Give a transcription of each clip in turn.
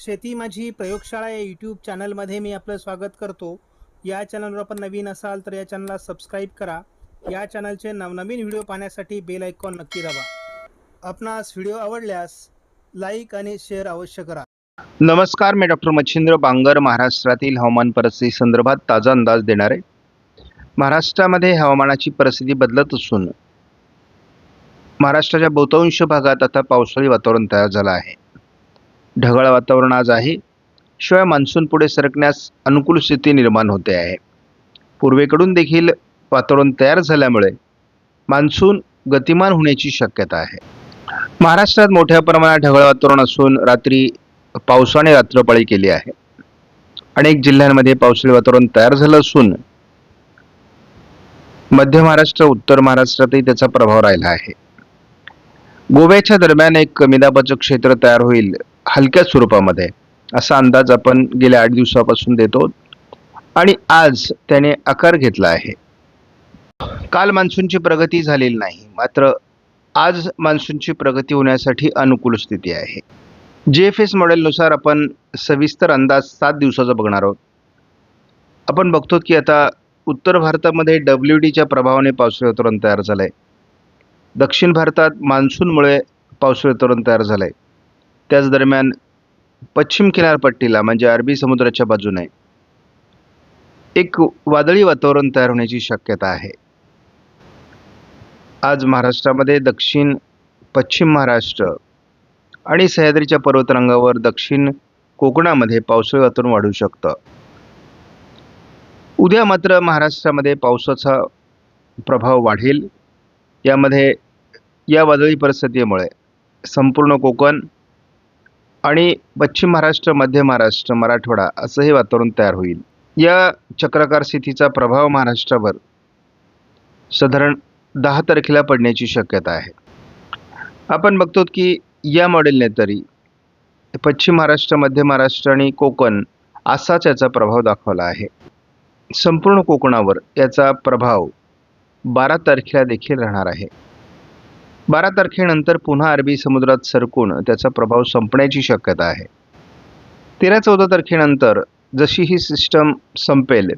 शेती माझी प्रयोगशाळा या यूट्यूब चॅनलमध्ये मी आपलं स्वागत करतो. या चॅनलवर आपण नवीन असाल तर या चॅनलला सबस्क्राईब करा. या चॅनलचे नवनवीन व्हिडिओ पाहण्यासाठी बेल आयकॉन नक्की दाबा. आपणास व्हिडिओ आवडल्यास लाईक आणि शेअर अवश्य करा. नमस्कार मी डॉक्टर मच्छिंद्र बांगर महाराष्ट्रातील हवामान परिस्थिती संदर्भात ताजा अंदाज देणार. आहे महाराष्ट्रामध्ये हवामानाची परिस्थिती बदलत असून महाराष्ट्राच्या बहुतांश भागात आता पावसाळी वातावरण तयार झालं आहे. ढगाळ वातावरण आज आहे. शिवाय मान्सून पुढे सरकण्यास अनुकूल स्थिती निर्माण होते आहे. पूर्वेकडून देखील वातावरण तयार झाल्यामुळे मान्सून गतिमान होण्याची शक्यता आहे. महाराष्ट्रात मोठ्या प्रमाणात ढगाळ वातावरण असून रात्री पावसाने रात्रपाळी केली आहे. अनेक जिल्ह्यांमध्ये पावसाळी वातावरण तयार झालं असून मध्य महाराष्ट्र उत्तर महाराष्ट्रातही त्याचा प्रभाव राहिला आहे. गोव्याच्या दरम्यान एक कमी दाबाचं क्षेत्र तयार होईल हलक्या स्वरूपामध्ये. असा अंदाज आपण गेल्या आठ दिवसापासून देतो. आणि आज त्याने आकार घेतला आहे. काल मान्सूनची प्रगती झालेली नाही. मात्र आज मान्सूनची प्रगती होण्यासाठी अनुकूल स्थिती आहे. जे एफ एस मॉडेलनुसार आपण सविस्तर अंदाज सात दिवसाचा बघणार आहोत. आपण बघतो की आता उत्तर भारतामध्ये डब्ल्यू डीच्या प्रभावाने पावसाळी वातावरण तयार झालं आहे दक्षिण भारतात मान्सूनमुळे पावसाळी वातावरण तयार झालं आहे त्याच दरम्यान पश्चिम किनारपट्टीला म्हणजे अरबी समुद्राच्या बाजूने एक वादळी वातावरण तयार होण्याची शक्यता आहे. आज महाराष्ट्रामध्ये दक्षिण पश्चिम महाराष्ट्र आणि सह्याद्रीच्या पर्वतरांगावर दक्षिण कोकणामध्ये पावसाळी वातावरण वाढू शकतं. उद्या मात्र महाराष्ट्रामध्ये पावसाचा प्रभाव वाढेल. यामध्ये या वादळी परिस्थितीमुळे संपूर्ण कोकण आणि पश्चिम महाराष्ट्र मध्य महाराष्ट्र मराठवाडा असं हे वातावरण तयार होईल. या चक्राकार स्थितीचा प्रभाव महाराष्ट्रावर साधारण दहा तारखेला पडण्याची शक्यता आहे. आपण बघतो की या मॉडेलने तरी पश्चिम महाराष्ट्र मध्य महाराष्ट्र आणि कोकण असाच याचा प्रभाव दाखवला आहे. संपूर्ण कोकणावर याचा प्रभाव बारा तारखेला देखील राहणार आहे. बारा तारखेनंतर पुन्हा अरबी समुद्रात सरकून त्याचा प्रभाव संपण्याची शक्यता आहे. तेरा चौदा तारखेनंतर जशी ही सिस्टम संपेल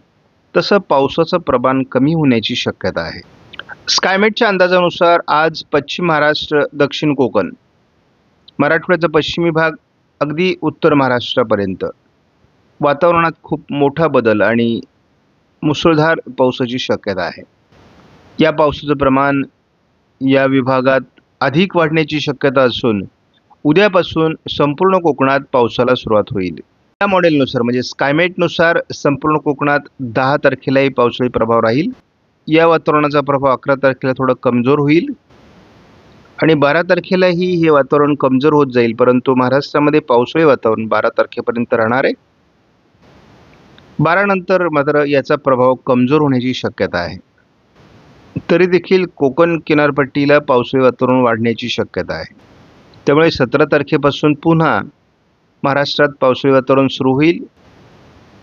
तसं पावसाचं प्रमाण कमी होण्याची शक्यता आहे. स्कायमेटच्या अंदाजानुसार आज पश्चिम महाराष्ट्र दक्षिण कोकण मराठवाड्याचा पश्चिमी भाग अगदी उत्तर महाराष्ट्रापर्यंत. वातावरणात खूप मोठा बदल आणि मुसळधार पावसाची शक्यता आहे. या पावसाचं प्रमाण या विभागात अधिक वाढण्याची शक्यता असून उद्यापासून संपूर्ण कोकणात पावसाला सुरुवात होईल. या मॉडेलनुसार म्हणजे स्कायमेटनुसार संपूर्ण कोकणात दहा तारखेलाही पावसाळी प्रभाव राहील. या वातावरणाचा प्रभाव अकरा तारखेला थोडा कमजोर होईल आणि बारा तारखेलाही हे वातावरण कमजोर होत जाईल परंतु महाराष्ट्रामध्ये पावसाळी वातावरण बारा तारखेपर्यंत राहणार आहे. बारानंतर मात्र याचा प्रभाव कमजोर होण्याची शक्यता आहे. तरी देखील कोकण किनारपट्टीला पावसाळी वातावरण वाढण्याची शक्यता आहे. त्यामुळे सतरा तारखेपासून पुन्हा महाराष्ट्रात पावसाळी वातावरण सुरू होईल.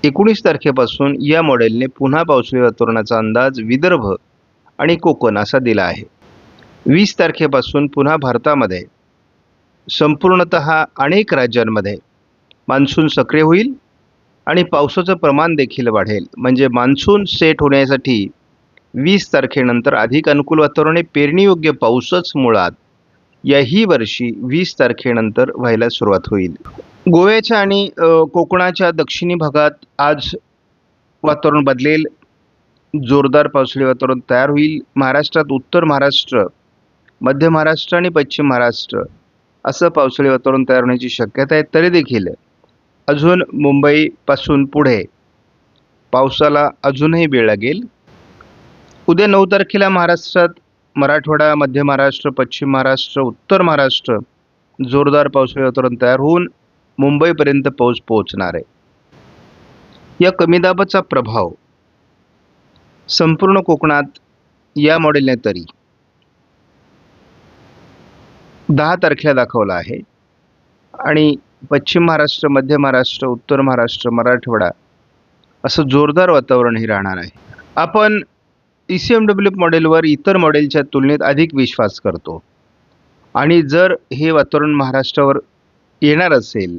एकोणीस तारखेपासून या मॉडेलने पुन्हा पावसाळी वातावरणाचा अंदाज विदर्भ आणि कोकण असा दिला आहे. वीस तारखेपासून पुन्हा भारतामध्ये संपूर्णत अनेक राज्यांमध्ये मान्सून सक्रिय होईल आणि पावसाचं प्रमाण देखील वाढेल. म्हणजे मान्सून सेट होण्यासाठी वीस तारखेनंतर अधिक अनुकूल वातावरण पेरणीयोग्य पाऊसच मुळात. याही वर्षी वीस तारखेनंतर व्हायला सुरुवात होईल. गोव्याच्या आणि कोकणाच्या दक्षिणी भागात आज वातावरण बदलेल. जोरदार पावसाळी वातावरण तयार होईल. महाराष्ट्रात उत्तर महाराष्ट्र मध्य महाराष्ट्र आणि पश्चिम महाराष्ट्र असं पावसाळी वातावरण तयार होण्याची शक्यता आहे. तरी देखील अजून मुंबईपासून पुढे पावसाला अजूनही वेळ लागेल. उद्या नऊ तारखेला महाराष्ट्रात मराठवाडा मध्य महाराष्ट्र पश्चिम महाराष्ट्र उत्तर महाराष्ट्र जोरदार पावसाळी वातावरण तयार होऊन मुंबईपर्यंत पाऊस पोहोचणार आहे. या कमी दाबाचा प्रभाव संपूर्ण कोकणात या मॉडेलने तरी दहा तारखेला दाखवला आहे. आणि पश्चिम महाराष्ट्र मध्य महाराष्ट्र उत्तर महाराष्ट्र मराठवाडा असं जोरदार वातावरणही राहणार आहे. आपण ई सी एम डब्ल्यू मॉडेलवर इतर मॉडेलच्या तुलनेत अधिक विश्वास करतो. आणि जर हे वातावरण महाराष्ट्रावर येणार असेल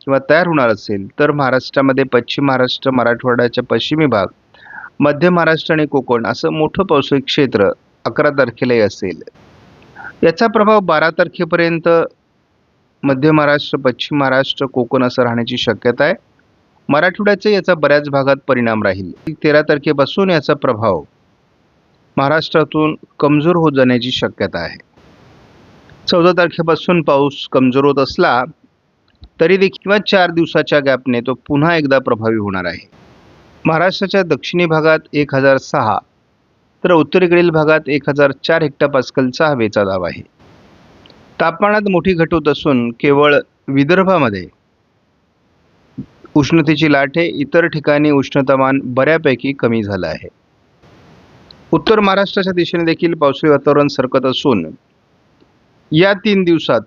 किंवा तयार होणार असेल तर महाराष्ट्रामध्ये पश्चिम महाराष्ट्र मराठवाड्याच्या पश्चिमी भाग मध्य महाराष्ट्र आणि कोकण असं मोठं पावसाळी क्षेत्र अकरा तारखेलाही असेल. याचा प्रभाव बारा तारखेपर्यंत मध्य महाराष्ट्र पश्चिम महाराष्ट्र कोकण असं राहण्याची शक्यता आहे. मराठवाड्याचा याचा बऱ्याच भागात परिणाम राहील. तेरा तारखेपासून याचा प्रभाव महाराष्ट्रातून कमजोर होत जाण्याची शक्यता आहे. चौदा तारखेपासून पाऊस कमजोर होत असला तरी देखील किंवा चार दिवसाच्या गॅपने तो पुन्हा एकदा प्रभावी होणार आहे. महाराष्ट्राच्या दक्षिणी भागात एक हजार सहा तर उत्तरेकडील भागात एक हजार चार हेक्टरपास्कलचा हवेचा दाब आहे. तापमानात मोठी घट होत असून केवळ विदर्भामध्ये उष्णतेची लाट इतर ठिकाणी उष्णतामान बऱ्यापैकी कमी झालं आहे. उत्तर महाराष्ट्राच्या दिशेने देखील पावसाळी वातावरण सरकत असून या तीन दिवसात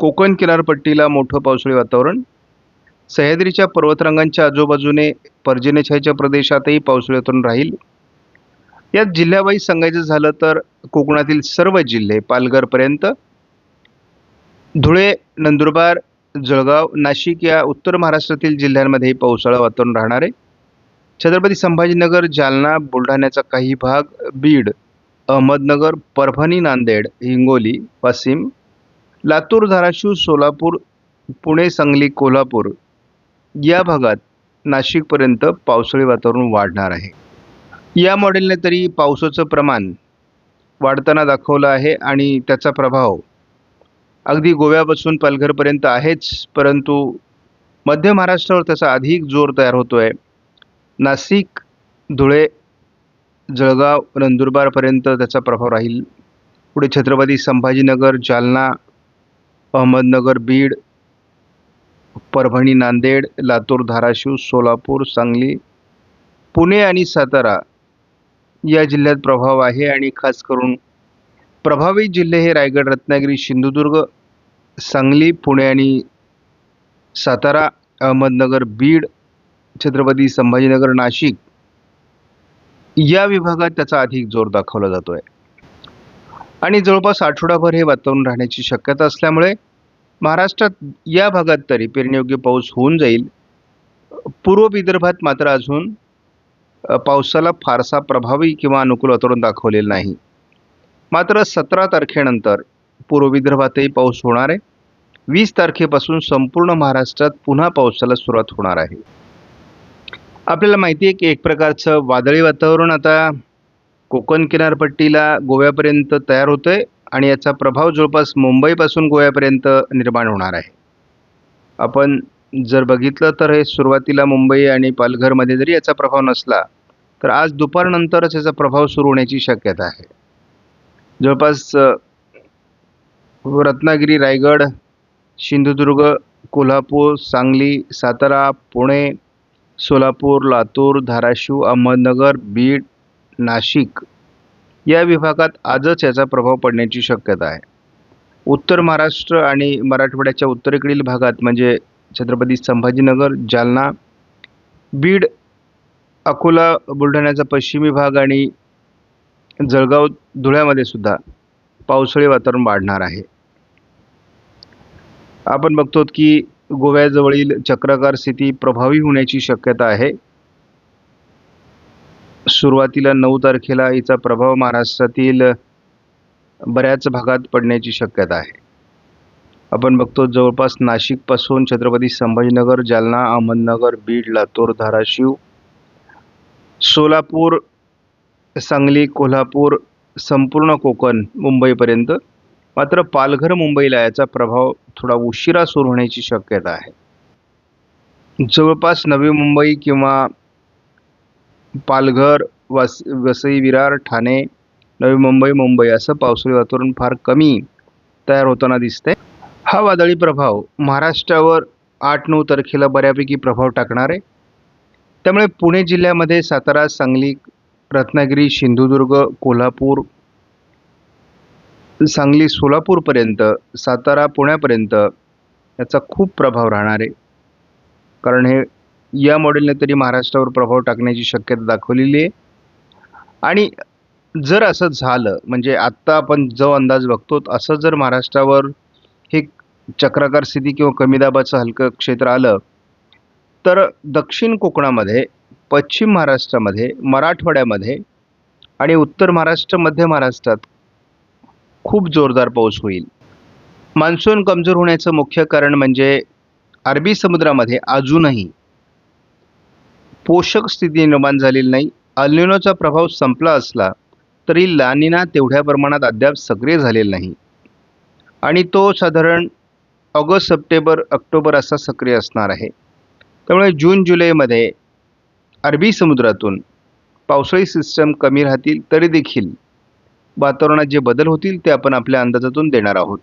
कोकण किनारपट्टीला मोठं पावसाळी वातावरण सह्याद्रीच्या पर्वतरांगांच्या आजूबाजूने पर्जन्यछायेच्या प्रदेशातही पावसाळी वातावरण राहील. यात जिल्ह्यावाईज सांगायचं झालं तर कोकणातील सर्व जिल्हे पालघरपर्यंत धुळे नंदुरबार जळगाव नाशिक या उत्तर महाराष्ट्रातील जिल्ह्यांमध्ये पावसाळा वातावरण राहणार आहे. छत्रपती संभाजीनगर जालना बुलढाण्याचा काही भाग बीड अहमदनगर परभणी नांदेड हिंगोली वाशिम लातूर धाराशिव सोलापूर पुणे सांगली कोल्हापूर या भागात नाशिकपर्यंत पावसाळी वातावरण वाढणार आहे. या मॉडेलने तरी पावसाचं प्रमाण वाढताना दाखवलं आहे आणि त्याचा प्रभाव अगदी गोव्यापासून पालघरपर्यंत आहेच परंतु मध्य महाराष्ट्रावर त्याचा अधिक जोर तयार होतो आहे नाशिक धुळे जळगाव नंदुरबारपर्यंत त्याचा प्रभाव राहील. पुढे छत्रपती संभाजीनगर जालना अहमदनगर बीड परभणी नांदेड लातूर धाराशिव सोलापूर सांगली पुणे आणि सातारा या जिल्ह्यात प्रभाव आहे आणि खास करून प्रभावित जिल्हे हे रायगड रत्नागिरी सिंधुदुर्ग सांगली पुणे आणि सातारा अहमदनगर बीड छत्रपती संभाजीनगर नाशिक या विभागात त्याचा अधिक जोर दाखवला जातो आहे आणि जवळपास आठवडाभर हे वातावरण राहण्याची शक्यता असल्यामुळे महाराष्ट्रात या भागात तरी पेरणीयोग्य पाऊस होऊन जाईल. पूर्व विदर्भात मात्र अजून पावसाला फारसा प्रभावी किंवा अनुकूल वातावरण दाखवलेलं नाही. मात्र सतरा तारखेनंतर पूर्व विदर्भातही पाऊस होणार आहे. वीस तारखेपासून संपूर्ण महाराष्ट्रात पुन्हा पावसाला सुरुवात होणार आहे. आपल्याला माहिती आहे की एक प्रकारचं वादळी वातावरण आता कोकण किनारपट्टीला गोव्यापर्यंत तयार होतं आहे आणि याचा प्रभाव जवळपास मुंबईपासून गोव्यापर्यंत निर्माण होणार आहे. आपण जर बघितलं तर हे सुरुवातीला मुंबई आणि पालघरमध्ये जरी याचा प्रभाव नसला तर आज दुपारनंतरच याचा प्रभाव सुरू होण्याची शक्यता आहे. जवळपास रत्नागिरी रायगड सिंधुदुर्ग कोल्हापूर सांगली सातारा पुणे सोलापूर लातूर धाराशिव अहमदनगर बीड नाशिक या विभागात आजच याचा प्रभाव पडण्याची शक्यता आहे. उत्तर महाराष्ट्र आणि मराठवाड्याच्या उत्तरेकडील भागात म्हणजे छत्रपती संभाजीनगर जालना बीड अकोला बुलढाण्याचा पश्चिमी भाग आणि जळगाव धुळ्यामध्ये सुद्धा पावसाळी वातावरण वाढणार आहे. आपण बघतो की गोव्याजवळील चक्राकार स्थिती प्रभावी होण्याची शक्यता आहे. सुरुवातीला नऊ तारखेला हिचा प्रभाव महाराष्ट्रातील बऱ्याच भागात पडण्याची शक्यता आहे. आपण बघतो जवळपास नाशिकपासून छत्रपती संभाजीनगर जालना अहमदनगर बीड लातूर धाराशिव सोलापूर सांगली कोल्हापूर संपूर्ण कोकण मुंबईपर्यंत मात्र पालघर मुंबईला याचा प्रभाव थोडा उशिरा सुरू होण्याची शक्यता आहे. जवळपास नवी मुंबई किंवा पालघर वस वसई विरार ठाणे नवी मुंबई मुंबई असं पावसाळी वातावरण फार कमी तयार होताना दिसतंय. हा वादळी प्रभाव महाराष्ट्रावर आठ नऊ तारखेला बऱ्यापैकी प्रभाव टाकणार आहे. त्यामुळे पुणे जिल्ह्यामध्ये सातारा सांगली रत्नागिरी सिंधुदुर्ग कोल्हापूर सांगली सोलापूरपर्यंत सातारा पुण्यापर्यंत याचा खूप प्रभाव राहणार आहे. कारण हे या मॉडेलने तरी महाराष्ट्रावर प्रभाव टाकण्याची शक्यता दाखवलेली आहे. आणि जर असं झालं म्हणजे आत्ता आपण जो अंदाज बघतो असं जर महाराष्ट्रावर हे चक्राकार स्थिती किंवा कमी दाबाचं हलकं क्षेत्र आलं तर दक्षिण कोकणामध्ये पश्चिम महाराष्ट्रामध्ये मराठवाड्यामध्ये आणि उत्तर महाराष्ट्र मध्य महाराष्ट्रात खूप जोरदार पाऊस होईल. मान्सून कमजोर होण्याचं मुख्य कारण म्हणजे अरबी समुद्रामध्ये अजूनही पोषक स्थिती निर्माण झालेली नाही. अल्निनोचा प्रभाव संपला असला तरी लानिना तेवढ्या प्रमाणात अद्याप सक्रिय झालेला नाही. आणि तो साधारण ऑगस्ट सप्टेंबर ऑक्टोबर असा सक्रिय असणार आहे. त्यामुळे जून जुलैमध्ये अरबी समुद्रातून पावसाळी सिस्टम कमी राहतील तरी देखील वातावरणात जे बदल होतील ते आपण आपल्या अंदाजातून देणार आहोत.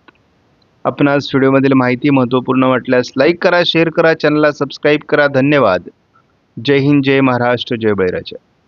आपणास व्हिडिओमधील माहिती महत्त्वपूर्ण वाटल्यास लाईक करा शेअर करा चॅनलला सबस्क्राईब करा. धन्यवाद. जय हिंद जय महाराष्ट्र जय बळीराजा